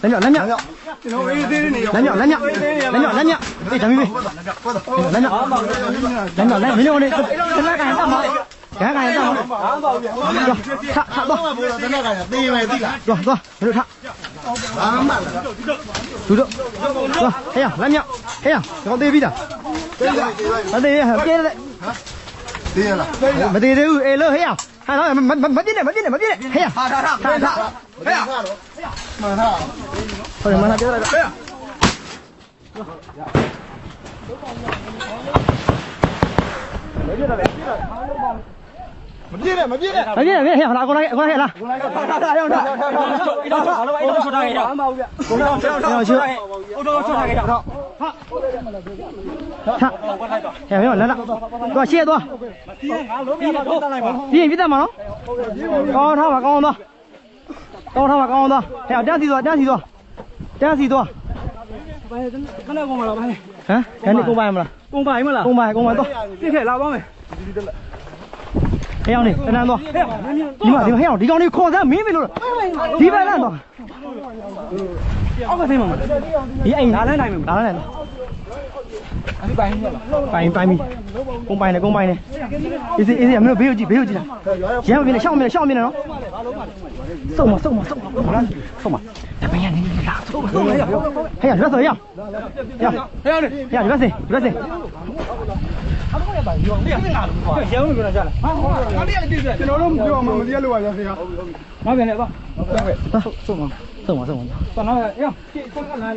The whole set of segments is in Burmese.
蓝鸟，蓝鸟，蓝鸟，蓝鸟，蓝鸟，蓝鸟，哎，张明飞，蓝鸟，蓝鸟，蓝鸟，没有的，这这哪敢上吗？敢敢上吗？走，擦擦走，走走，没事擦。走走，走，哎呀，蓝鸟，哎呀，搞对比的，蓝队，蓝队，别了，没得队伍，哎，老黑呀，还老没没没没进来，没进来，没进来，哎呀，擦擦擦，擦擦，哎呀。thôi mà nó chết rồi đấy Mày biết này, mày biết này. Mày biết này, hiểu nào con này, con này là. Con này là. Con này là. Con này là. Con này là. Con này là. Con này là. Con này là. Con này là. Con này là. Hiểu hiểu lần ạ. Rồi chia tôi. Đi, biết ta mà nó. Con thôi mà con thôi. ကိုတော့ကျွန်တော်ချွတ်ထားခဲ့ဟိုတော့ချွတ်ထားခဲ့ရတော့ထဟဲ့မင်းလာလာသွားရှေ့သွားငါလုံးပြပါတော့လိုက်ပါပြင်းပြတ်မှာနော်ကောင်းထားပါကောင်းသွားကောင်းထားပါကောင်းသွားဟဲ့တန်းစီသွားတန်းစီသွားတန်းစီသွားခဏကုန်ပါတော့ဗျာဟမ်ဒါနေကုန်ပါမလားကုန်ပါမလားကုန်ပါကုန်ပါသွားပြည့်ခဲ့လာပါမယ်ဟဲ့အောင်နေတန်းသွားဟဲ့မင်းမင်းဒီမှာဒီမှာဟဲ့အောင်ဒီကောင်လေးခေါ်စမ်းမင်းမလို့ဒီဘက်လာတော့အောက်ကသိမှာမလားဒီအိမ်လာလန်းနိုင်မှာလာလာ အဲ့ဒီပိုင်းရလားပိုင်ပိုင်ပြီကုန်ပိုင်နေကုန်ပိုင်နေအေးစီအေးစီမင်းဘေးကိုကြည့်ဘေးကိုကြည့်လားရမ်းမပြင်းနဲ့ရှောင်းမပြင်းနဲ့ရှောင်းမပြင်းနဲ့နော်စုံမစုံမစုံမစုံမတပင်းရနေနေလားစုံမစုံမဟဲ့ရဟဲ့ရရွက်စေရရဟဲ့အောင်လေရရွက်စေရွက်စေရဲဦးပြောကြလားဟာဟာတရားပြည့်တယ်ကျွန်တော်တို့မပြောမှမတရားလို့ပါဗျာခင်ဗျာနောက်ပြန်လေတော့စုံမစုံမစုံမတော့နောက်ရအောင်ကိုကလာလာ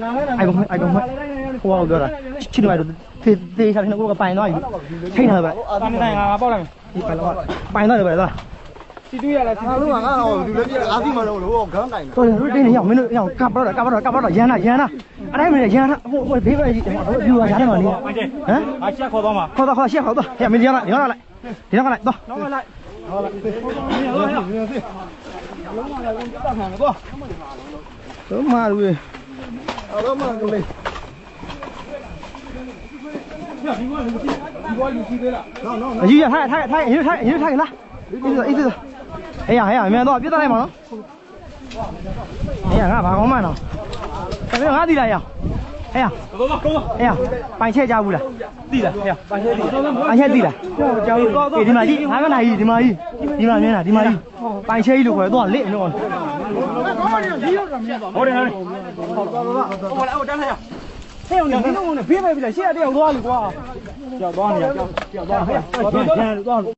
လာအိုင်ကုန်အိုင်ကုန်ဟိုကောင်ပြောတာချစ်နေတော့သေသေးချာနေကိုကပိုင်သွားပြီထိတ်ထားပဲတာနေတိုင်းငါပေါက်လိုက်မယ်ဒီပိုင်တော့ပိုင်သွားတယ်ပဲလားစီတူရလားစီငါတူတို့ကငါတော့ဒီလိုပြအားသိမှတော့လို့ဂန်းကင်တော်တယ်တင်းနေရောက်မင်းတို့ရောက်ကပ်တော့ကပ်တော့ကပ်တော့ရန်လာရန်လာအဲ့ဒါမင်းရန်လာဟိုဟိုဘေးပဲကြီးဟိုပြူရရတယ်မနေဟမ်အားချက်ခေါ်တော့မှာခေါ်တော့ခေါ်ရှက်ခေါ်တော့ဟဲ့မင်းရလာရလာလိုက်ဒီတော့လိုက်တော့နောက်လိုက်ဟုတ်လားဟုတ်လားလုံးဝလည်းဝင်တက်ခံတယ်ကွာ တော့မာလူရေအဲ့တော့မှကလေးဒီဘက်လူကြီးဒီဘက်လူကြီးသေးလားအကြီးရထိုင်ထိုင်ထိုင်ရထိုင်ရထိုင်လားအေးစေးအေးစေးဟဲ့ရဟဲ့ရမြန်တော့ပြတ်လိုက်မှာနော်ဟဲ့ရငါဘာကောင်းမှန်းတော့ဒါပေမဲ့ငါသိလားရဟဲ့ရတော့တော့တော့ဟဲ့ရပိုင်ချက်ကြဘူးလားသိလားဟဲ့ပါချက်ဒီတော့တော့ပိုင်ချက်သိလားကြောက်တော့တော့အေးဒီမှာကြီးငါကနာကြီးဒီမှာကြီးဒီမှာမြင်တာဒီမှာကြီးပိုင်ချက်ကြီးလို့ခေါ်တယ်တော့လက်နော် ဟုတ်တယ်ဟုတ်တယ်ဟိုလာဟိုတန်းလိုက်ရဟဲ့အောင်နေတော့နေဘေးပဲပြီလားရှေ့အတယောက်သွားလေကွာကြောက်သွားနေကြောက်ကြောက်သွားဟဲ့ကြောက်သွား